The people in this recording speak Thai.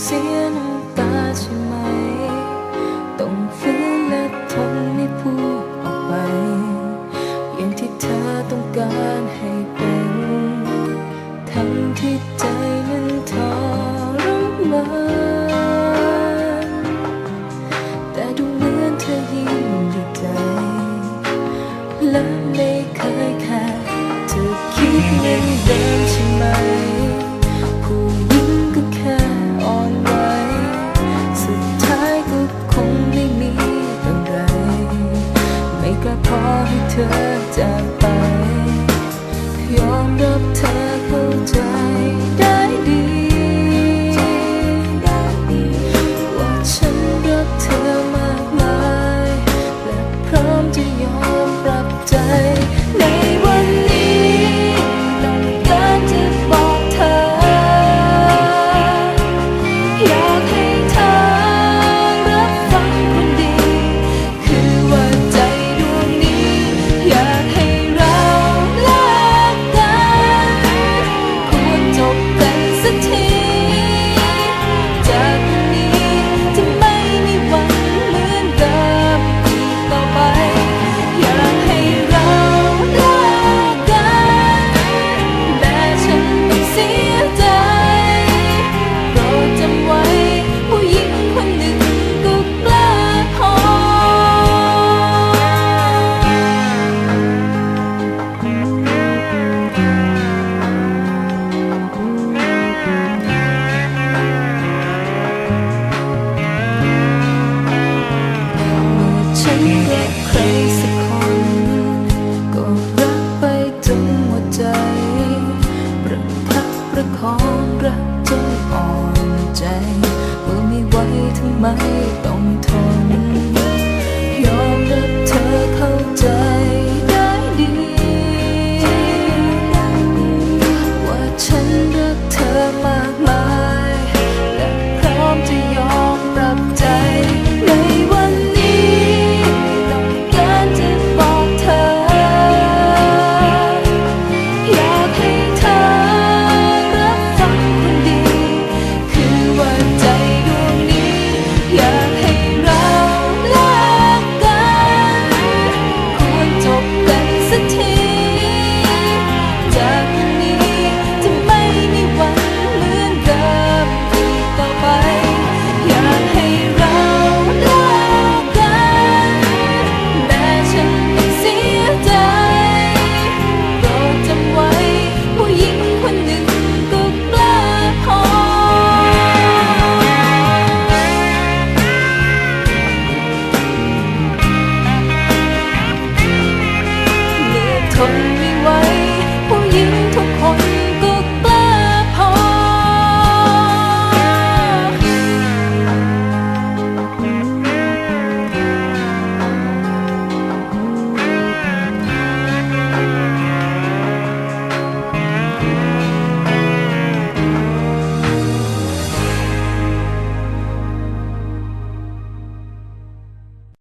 เสียน้ำตาใช่ไหม ต้องฝืนและทนไม่พูดออกไป อย่างที่เธอต้องการให้เป็น ทั้งที่ใจมันทรมานแต่ดูเหมือนเธอยิ่งดีใจ และไม่เคยแค่เธอคิดเหมือนเดิมใช่ไหม กล้าพอให้เธอจากไป ยอมรับเธอเข้าใจได้ดี ว่าฉันรักเธอมากมาย และพร้อมจะยอม ครสักคนก็รักไปจนหัวใจ ประทับประคองรักจนอ่อนใจ เมื่อไม่ไหวทำไมต้องทน